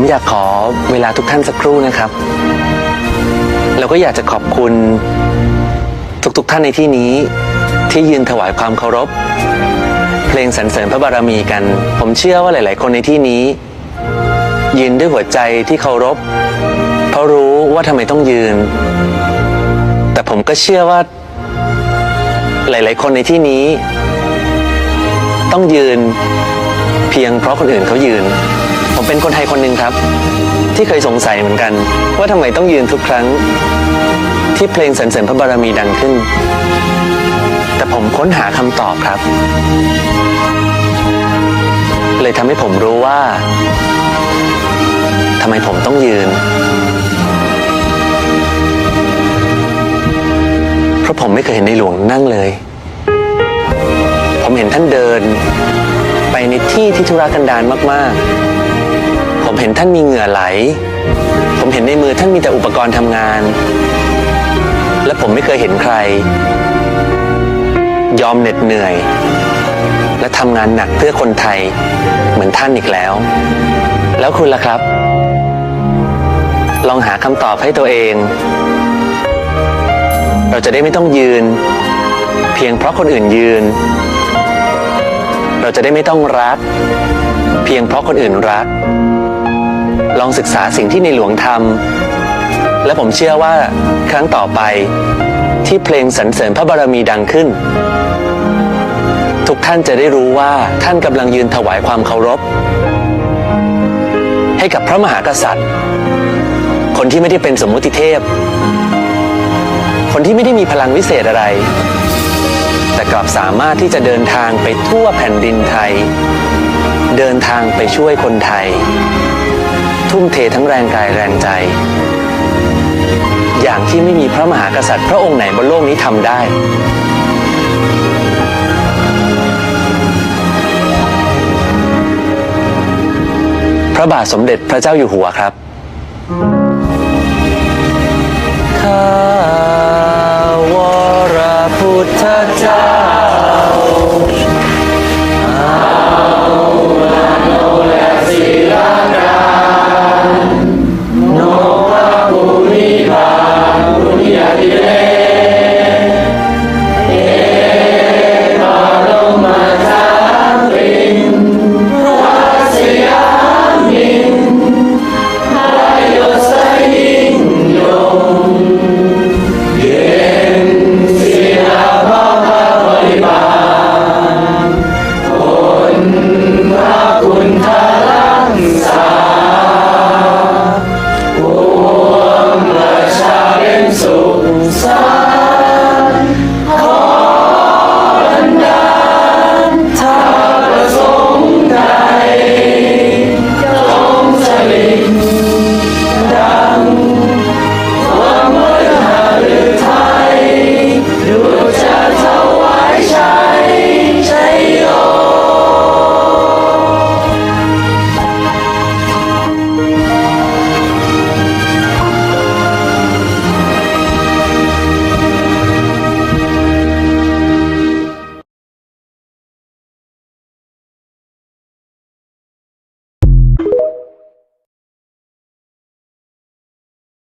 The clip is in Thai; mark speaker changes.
Speaker 1: ผมอยากขอเวลาทุกท่านสักครู่นะครับ แล้วก็อยากจะขอบคุณ ทุกๆท่านในที่นี้ที่ยืนถวายความเคารพ เพลงสรรเสริญพระบารมีกัน ผมเชื่อว่าหลาย ๆ คนในที่นี้ ยืนด้วยหัวใจที่เคารพ เพราะรู้ว่าทำไมต้องยืน แต่ผมก็เชื่อว่า หลาย ๆ คนในที่นี้ ต้องยืน เพียงเพราะคนอื่นเขายืน เป็นคนไทยคนหนึ่งครับ ที่เคยสงสัยเหมือนกัน ว่าทำไมต้องยืนทุกครั้ง ที่เพลงสรรเสริญพระบารมีดังขึ้น แต่ผมค้นหาคำตอบครับ เลยทำให้ผมรู้ว่าทำไมผมต้องยืน เพราะผมไม่เคยเห็นในหลวงนั่งเลย ผมเห็นท่านเดิน ไปในที่ที่ธุรกันดารมาก ๆ เห็นท่านมีเหงื่อไหล ผมเห็นในมือท่านมีแต่อุปกรณ์ทำงาน และผมไม่เคยเห็นใคร ยอมเหน็ดเหนื่อย และทำงานหนักเพื่อคนไทย เหมือนท่านอีกแล้ว แล้วคุณล่ะครับ ลองหาคำตอบให้ตัวเอง เราจะได้ไม่ต้องยืน เพียงเพราะคนอื่นยืน เราจะได้ไม่ต้องรัก เพียงเพราะคนอื่นรัก ลองศึกษาสิ่งที่ในหลวงทำและผมเชื่อว่าครั้งต่อไปที่เพลงสรรเสริญพระบารมีดังขึ้น ทุกท่านจะได้รู้ว่าท่านกำลังยืนถวายความเคารพ ให้กับพระมหากษัตริย์ คนที่ไม่ได้เป็นสมมุติเทพ คนที่ไม่ได้มีพลังวิเศษอะไร แต่กลับสามารถที่จะเดินทางไปทั่วแผ่นดินไทย เดินทางไปช่วยคนไทย ทุ่มเททั้งแรงกายแรงใจ อย่างที่ไม่มีพระมหากษัตริย์พระองค์ไหนบนโลกนี้ทำได้ พระบาทสมเด็จพระเจ้าอยู่หัวครับ